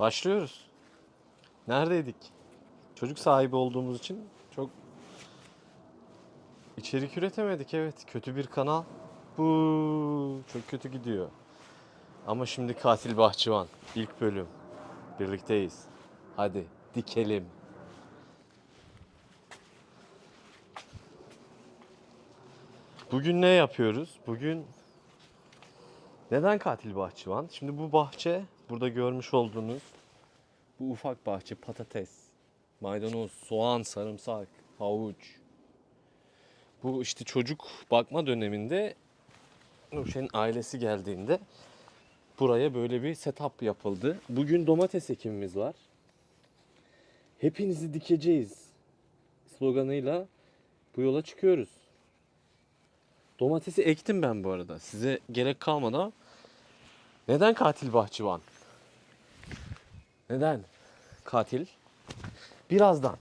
Başlıyoruz. Neredeydik? Çocuk sahibi olduğumuz için çok içerik üretemedik evet. Kötü bir kanal. Bu çok kötü gidiyor. Ama şimdi Katil Bahçıvan ilk bölüm. Birlikteyiz. Hadi dikelim. Bugün ne yapıyoruz? Bugün neden katil bahçıvan? Şimdi bu bahçe burada görmüş olduğunuz bu ufak bahçe patates, maydanoz, soğan, sarımsak, havuç. Bu işte çocuk bakma döneminde Nurşen'in ailesi geldiğinde buraya böyle bir setup yapıldı. Bugün domates ekimimiz var. Hepinizi dikeceğiz sloganıyla bu yola çıkıyoruz. Domatesi ektim ben bu arada. Size gerek kalmadı ama neden katil bahçıvan? Neden katil? Birazdan.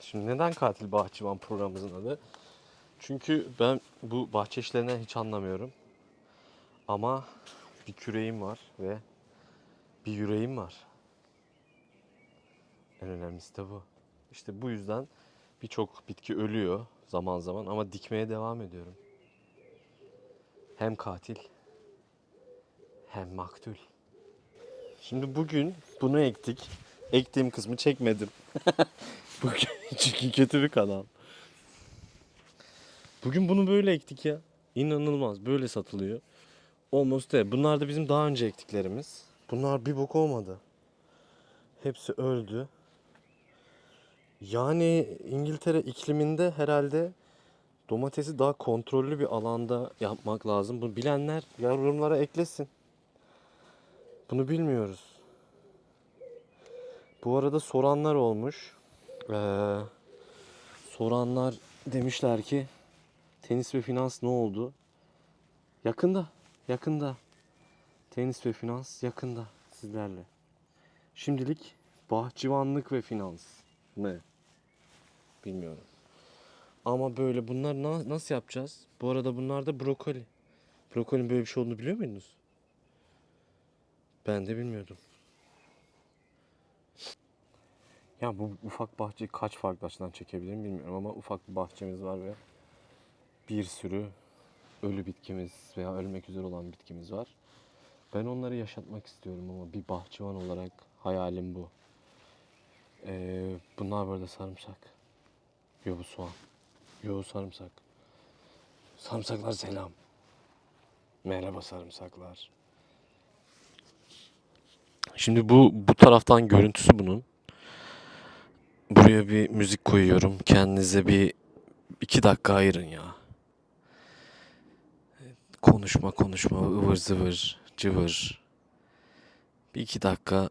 Şimdi neden katil bahçıvan programımızın adı? Çünkü ben bu bahçe işlerinden hiç anlamıyorum. Ama bir küreğim var ve bir yüreğim var. En önemlisi de bu. İşte bu yüzden birçok bitki ölüyor zaman zaman ama dikmeye devam ediyorum. Hem katil hem maktul. Şimdi bugün bunu ektik. Ektiğim kısmı çekmedim. Bugün çünkü kötü bir kanal. Bugün bunu böyle ektik ya. İnanılmaz. Böyle satılıyor. Almost de. Bunlar da bizim daha önce ektiklerimiz. Bunlar bir bok olmadı. Hepsi öldü. Yani İngiltere ikliminde herhalde domatesi daha kontrollü bir alanda yapmak lazım. Bunu bilenler yorumlara eklesin. Bunu bilmiyoruz. Bu arada soranlar olmuş. Ee, soranlar demişler ki tenis ve finans ne oldu? Yakında, yakında. Tenis ve finans yakında sizlerle. Şimdilik bahçıvanlık ve finans ne? Bilmiyorum. Ama böyle bunlar na- nasıl yapacağız? Bu arada bunlar da brokoli. Brokolinin böyle bir şey olduğunu biliyor muydunuz? Ben de bilmiyordum. Ya bu ufak bahçeyi kaç farklı açıdan çekebilirim bilmiyorum ama ufak bir bahçemiz var ve bir sürü ölü bitkimiz veya ölmek üzere olan bitkimiz var. Ben onları yaşatmak istiyorum ama bir bahçıvan olarak hayalim bu. Ee, bunlar burada sarımsak. Yo bu soğan. Yo sarımsak. Sarımsaklar selam. Merhaba sarımsaklar. Şimdi bu bu taraftan görüntüsü bunun. Buraya bir müzik koyuyorum. Kendinize bir iki dakika ayırın ya. Konuşma konuşma ıvır zıvır cıvır. Bir iki dakika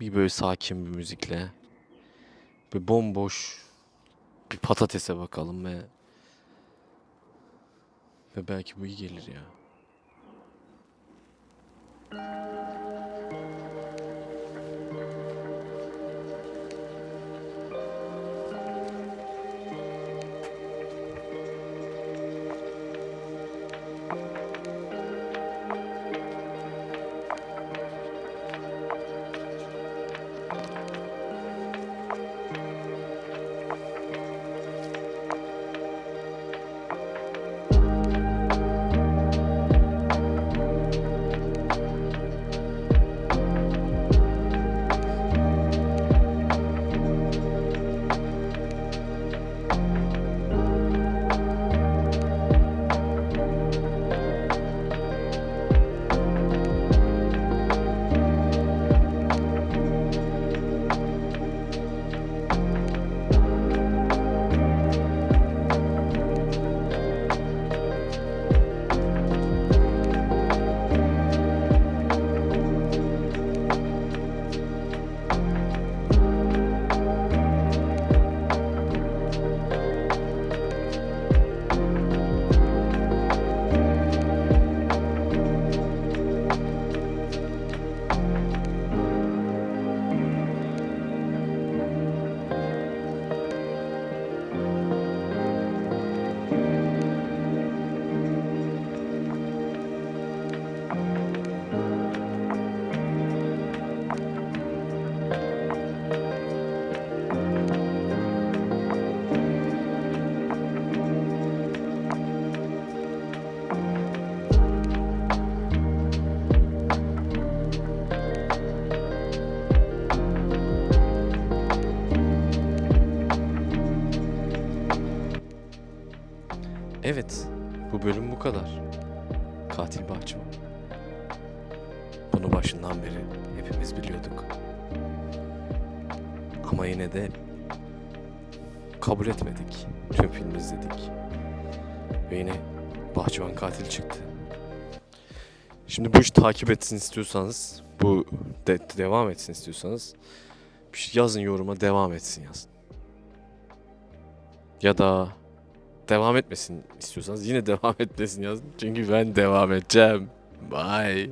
bir böyle sakin bir müzikle. Bir bomboş bir patatese bakalım ve ve belki bu iyi gelir ya. Evet, bu bölüm bu kadar. Katil bahçıvan. Bunu başından beri hepimiz biliyorduk. Ama yine de kabul etmedik. Tüm filmi izledik. Ve yine bahçıvan katil çıktı. Şimdi bu iş takip etsin istiyorsanız, bu de- devam etsin istiyorsanız şey yazın yoruma devam etsin yazın. Ya da devam etmesin istiyorsanız yine devam etmesin yazın. Çünkü ben devam edeceğim. Bye.